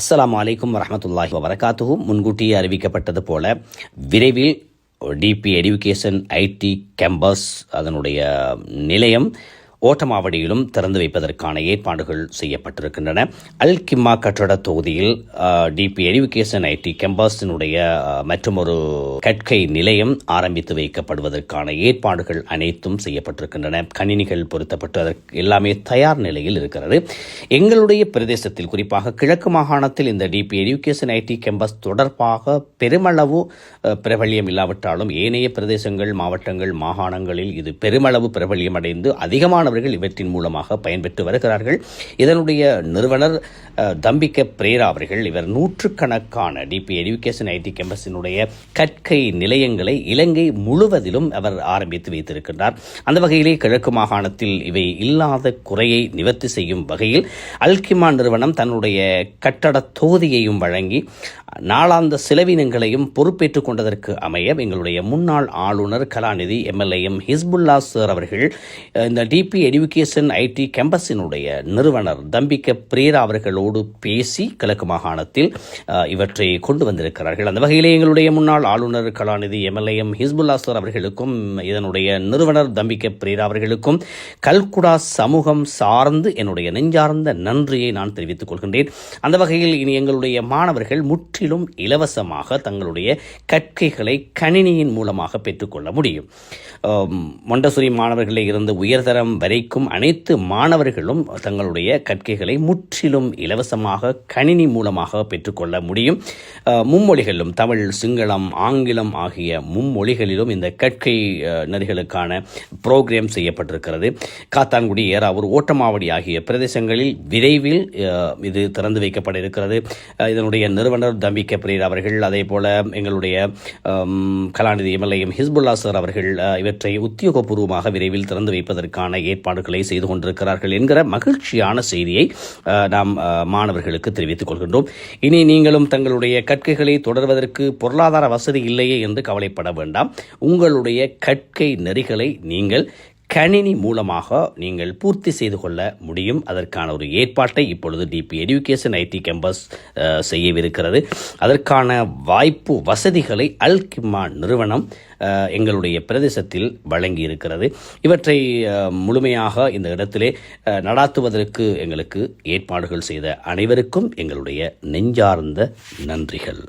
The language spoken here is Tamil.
அஸ்லாம் அலைக்கும் வரமத்துல்லாஹி வரகாத்துவும் முன்கூட்டியே அறிவிக்கப்பட்டது போல விரைவில் டிபி எடுகேஷன் ஐடி கேம்பஸ் அதனுடைய நிலையம் ஓட்டமாவடியிலும் திறந்து வைப்பதற்கான ஏற்பாடுகள் செய்யப்பட்டிருக்கின்றன. அல் கிம்மா கட்டட தொகுதியில் டிபி எஜுகேஷன் ஐடி கேம்பஸினுடைய மற்றும் ஒரு கற்கை நிலையம் ஆரம்பித்து வைக்கப்படுவதற்கான ஏற்பாடுகள் அனைத்தும் செய்யப்பட்டிருக்கின்றன. கணினிகள் பொருத்தப்பட்டு அதற்கு எல்லாமே தயார் நிலையில் இருக்கிறது. எங்களுடைய பிரதேசத்தில் குறிப்பாக கிழக்கு மாகாணத்தில் இந்த டிபி எஜுகேஷன் ஐடி கேம்பஸ் தொடர்பாக பெருமளவு பிரபல்யம் இல்லாவிட்டாலும் ஏனைய பிரதேசங்கள் மாவட்டங்கள் மாகாணங்களில் இது பெருமளவு பிரபல்யம் அடைந்து மாணவர்கள் இவற்றின் மூலமாக பயன்பெற்று வருகிறார்கள். இதனுடைய நிறுவனர் தம்பிக்க பிரேரா அவர்கள் இவர் நூற்றுக்கணக்கான டிபி எஜுகேஷன் ஐடி கேம்பஸினுடைய கற்கை நிலையங்களை இலங்கை முழுவதிலும் அவர் ஆரம்பித்து வைத்திருக்கின்றார். அந்த வகையிலே கிழக்கு மாகாணத்தில் இவை இல்லாத குறையை நிவர்த்தி செய்யும் வகையில் அல்கிமா நிறுவனம் தன்னுடைய கட்டட தொகுதியையும் வழங்கி நாளாந்த செலவினங்களையும் பொறுப்பேற்றுக் கொண்டதற்கு அமைய எங்களுடைய முன்னாள் ஆளுநர் கலாநிதி எம்எல்ஏஎம் ஹிஸ்புல்லா சார் அவர்கள் இந்த டிபி எடுகேஷன் ஐடி கேம்பஸினுடைய நிறுவனர் தம்பிக்க பிரேரா அவர்களோடு பேசி கிழக்கு மாகாணத்தில் இவற்றை கொண்டு வந்திருக்கிறார்கள். அந்த வகையிலே எங்களுடைய முன்னாள் ஆளுநர் கலாநிதி எம்எல்ஏஎம் ஹிஸ்புல்லா சார் அவர்களுக்கும் இதனுடைய நிறுவனர் தம்பிக்க பிரேரா அவர்களுக்கும் கல்குடா சமூகம் சார்ந்து என்னுடைய நெஞ்சார்ந்த நன்றியை நான் தெரிவித்துக் கொள்கின்றேன். அந்த வகையில் இனி எங்களுடைய மாணவர்கள் முற்றிலும் இலவசமாக தங்களுடைய கற்கைகளை கணினியின் மூலமாக பெற்றுக்கொள்ள முடியும். மொண்டசுரி மாணவர்களில் இருந்து உயர்தரம் வரைக்கும் அனைத்து மாணவர்களும் தங்களுடைய கற்கைகளை முற்றிலும் இலவசமாக கணினி மூலமாக பெற்றுக்கொள்ள முடியும். மும்மொழிகளிலும் தமிழ் சிங்களம் ஆங்கிலம் ஆகிய மும்மொழிகளிலும் இந்த கற்கை நெறிகளுக்கான புரோக்ராம் செய்யப்பட்டிருக்கிறது. காத்தான்குடி ஏறாவூர் ஓட்டமாவடி ஆகிய பிரதேசங்களில் விரைவில் இது திறந்து வைக்கப்பட இருக்கிறது. இதனுடைய நிறுவனர் தம்பிக்க பிரீர் அவர்கள் அதே போல எங்களுடைய கலாநிதி எம்எல்ஏஎம் ஹிஸ்புல்லா சார் அவர்கள் இவற்றை உத்தியோகபூர்வமாக விரைவில் திறந்து வைப்பதற்கான ஏற்பாடுகளை செய்து கொண்டிருக்கிறார்கள் என்கிற மகிழ்ச்சியான செய்தியை நாம் மாணவர்களுக்கு தெரிவித்துக் கொள்கின்றோம். இனி நீங்களும் தங்களுடைய கற்கைகளை தொடர்வதற்கு பொருளாதார வசதி இல்லையே என்று கவலைப்பட வேண்டாம். உங்களுடைய கற்கை நெறிகளை நீங்கள் கணினி மூலமாக நீங்கள் பூர்த்தி செய்து கொள்ள முடியும். அதற்கான ஒரு ஏற்பாட்டை இப்பொழுது டிபி எஜுகேஷன் ஐடி கேம்பஸ் செய்யவிருக்கிறது. அதற்கான வாய்ப்பு வசதிகளை அல்கிமா நிறுவனம் எங்களுடைய பிரதேசத்தில் வழங்கி இருக்கிறது இவற்றை முழுமையாக இந்த இடத்திலே நடாத்துவதற்கு எங்களுக்கு ஏற்பாடுகள் செய்த அனைவருக்கும் எங்களுடைய நெஞ்சார்ந்த நன்றிகள்.